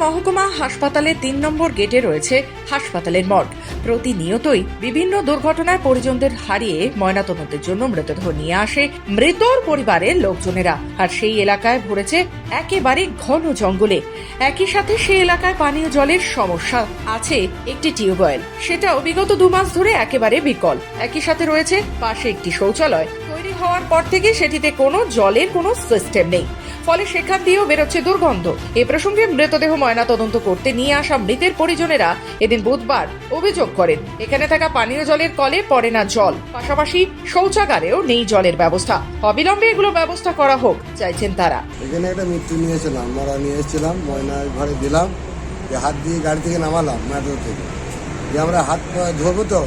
মহকুমা হাসপাতালের তিন নম্বর গেটে রয়েছে হাসপাতালের মর্গ। প্রতিনিয়তই বিভিন্ন দুর্ঘটনায় পরিজনদের হারিয়ে ময়নাতদন্তের জন্য মৃতদেহ নিয়ে আসে মৃতর পরিবারের লোকজনেরা। আর সেই এলাকায় ভরেছে একেবারে ঘন জঙ্গলে। একই সাথে সেই এলাকায় পানীয় জলের সমস্যা আছে একটি টিউবওয়েল। সেটাও বিগত দু মাস ধরে একেবারে বিকল। একই সাথে রয়েছে পাশে একটি শৌচালয়। হওয়ার পর থেকে সেটিতে কোনো জলের কোনো সিস্টেম নেই। ফলে সেখান দিয়েও বেরোচ্ছে দুর্গন্ধ। এ প্রসঙ্গে মৃতদেহ ময়নাতদন্ত করতে নিয়ে আসা মৃতের পরিজনেরা এদিন বুধবার অভিযোগ করেন, এখানে থাকা পানীয় জলের কলে পড়ে না জল। পাশাপাশি শৌচাগারেও নেই জলের ব্যবস্থা। অবিলম্বে এগুলো ব্যবস্থা করা হোক, চাইছেন তারা। এখানে একটা মৃত্যু নিয়েছিলাম মরা নিয়ে এসেছিলাম ময়নার ঘরে দিলাম হাত দিয়ে গাড়ি থেকে নামালাম মেট্রো থেকে। দিয়ে আমরা হাত ধোবো তো,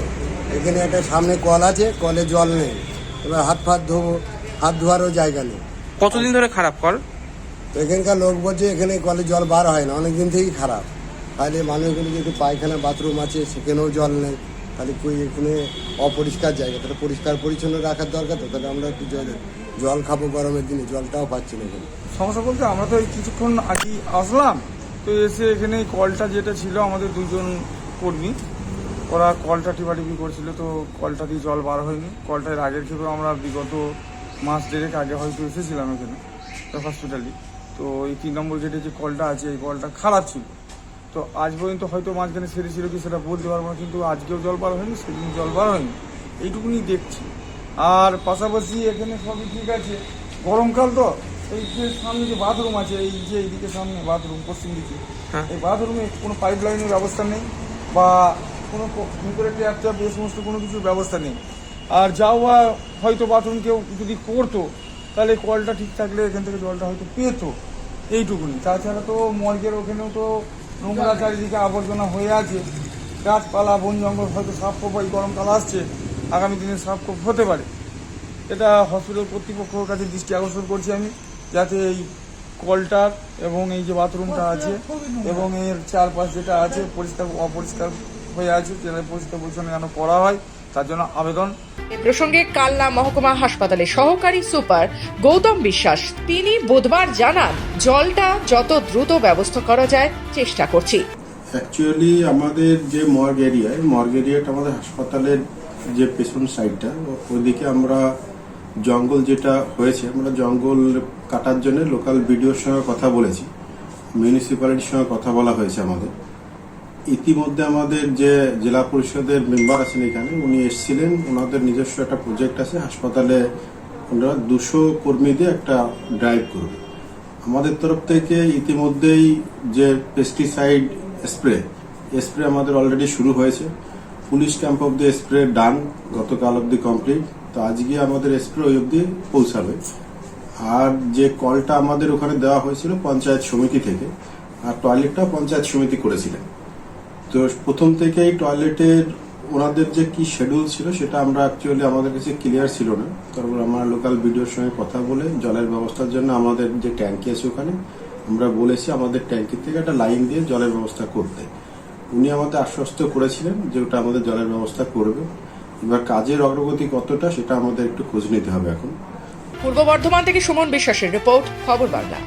এখানে একটা সামনে কল আছে, কলে জল নেই। এবার হাত ফাত ধোবো হাত ধোয়ারও জায়গা নেই। কতদিন ধরে খারাপ কল? তো এখানকার লোক বলছে এখানে কলে জল বার হয় না অনেক দিন থেকেই খারাপ। তাহলে মানুষগুলো যদি পায়খানা বাথরুম আছে সেখানেও জল নেই তাহলে কই এখানে অপরিষ্কার জায়গা? তাহলে পরিষ্কার পরিচ্ছন্ন রাখার দরকার তো তাহলে আমরা একটু জল জল খাব গরমের দিনে জলটাও পাচ্ছি না এখানে। সমস্যা বলতে আমরা তো এই কিছুক্ষণ আগেই আসলাম তো এসে এখানে কলটা যেটা ছিল আমাদের দুজন কর্মী ওরা কলটা টিপাটিপি করছিল তো কলটা দিয়ে জল বার হয়নি। কলটার আগের থেকেও আমরা বিগত মাস দেড়েক আগে হয়তো এসেছিলাম এখানে হসপিটালে তো এই তিন নম্বর গেটে যে কলটা আছে এই কলটা খারাপ ছিল। তো আজ পর্যন্ত হয়তো মাঝখানে সেরেছিল কি সেটা বলতে পারব না কিন্তু আজকেও জল বার হয়নি সেদিন জল বার হয়নি। এইটুকুনি দেখছি। আর পাশাপাশি এখানে সবই ঠিক আছে। গরমকাল তো এই যে সামনে যে বাথরুম আছে এই যে এইদিকে সামনে বাথরুম পশ্চিম দিকে। হ্যাঁ। এই বাথরুমে কোনো পাইপ লাইনের ব্যবস্থা নেই বা কোনো ভিতরে ট্যাপ ট্যাপ এই সমস্ত কোনো কিছুর ব্যবস্থা নেই। আর যাওয়া হয়তো বাথরুম কেউ যদি করতো তাহলে কলটা ঠিক থাকলে এখান থেকে জলটা হয়তো পেতো। এইটুকুনি। তাছাড়া তো মর্গের ওখানেও তো নোংরা চারিদিকে আবর্জনা হয়ে আছে। গাছপালা বন জঙ্গল হয়তো সাফ কোপ এই গরমকাল আসছে। আগামী দিনে সাফ কোপ হতে পারে। এটা হসপিটাল কর্তৃপক্ষের কাছে দৃষ্টি আকর্ষণ করছি আমি যাতে এই কলটার এবং এই যে বাথরুমটা আছে এবং এর চারপাশ যেটা আছে পরিষ্কার অপরিষ্কার হয়ে আছে যেটা পরিষ্কার পরিচ্ছন্ন যেন করা হয় তার জন্য আবেদন। এ প্রসঙ্গে কাল্লা মহকুমা হাসপাতালের সহকারী সুপার গৌতম বিশ্বাস তিনি বুধবার জানান জলটা যত দ্রুত ব্যবস্থা করা যায় চেষ্টা করছি। অ্যাকচুয়ালি আমাদের যে মর্গ এরিয়ায় মর্গ এরিয়াটা আমাদের হাসপাতালের যে পেছন সাইডটা ওইদিকে আমরা জঙ্গল যেটা হয়েছে আমরা জঙ্গল কাটার জন্য লোকাল বিডিওর সঙ্গে কথা বলেছি মিউনিসিপ্যালিটির সঙ্গে কথা বলা হয়েছে আমাদের। ইতিমধ্যে আমাদের যে জেলা পরিষদের মেম্বার আছেন এখানে, উনি এসেছিলেন। ওনাদের নিজস্ব একটা প্রজেক্ট আছে, হাসপাতালে ওনারা দুশো কর্মী দিয়ে একটা ড্রাইভ করবে। আমাদের তরফ থেকে ইতিমধ্যেই যে পেস্টিসাইড স্প্রে স্প্রে আমাদের অলরেডি শুরু হয়েছে। Police camp of the spray done গতকাল অব্দি কমপ্লিট তো আজকে আমাদের স্প্রে ওই অব্দি পৌঁছাবে। আর যে কলটা আমাদের ওখানে দেওয়া হয়েছিল পঞ্চায়েত সমিতি থেকে, আর টয়লেটটা পঞ্চায়েত সমিতি করেছিলেন। তো প্রথম থেকেই টয়লেটের ওনাদের যে কি শেডিউল ছিল সেটা আমরা অ্যাকচুয়ালি আমাদের কাছে ক্লিয়ার ছিল না। তারপর আমরা লোকাল ভিডিওর সঙ্গে কথা বলে জলের ব্যবস্থার জন্য আমাদের যে ট্যাঙ্কি আছে ওখানে, আমরা বলেছি আমাদের ট্যাঙ্কি থেকে একটা লাইন দিয়ে জলের ব্যবস্থা করতে। উনি আমাদের আশ্বস্ত করেছিলেন যে ওটা আমাদের জলের ব্যবস্থা করবে। এবার কাজের অগ্রগতি কতটা সেটা আমাদের একটু খোঁজ নিতে হবে এখন। পূর্ব বর্ধমান থেকে সুমন বিশ্বাসের রিপোর্ট, খবর বাংলা।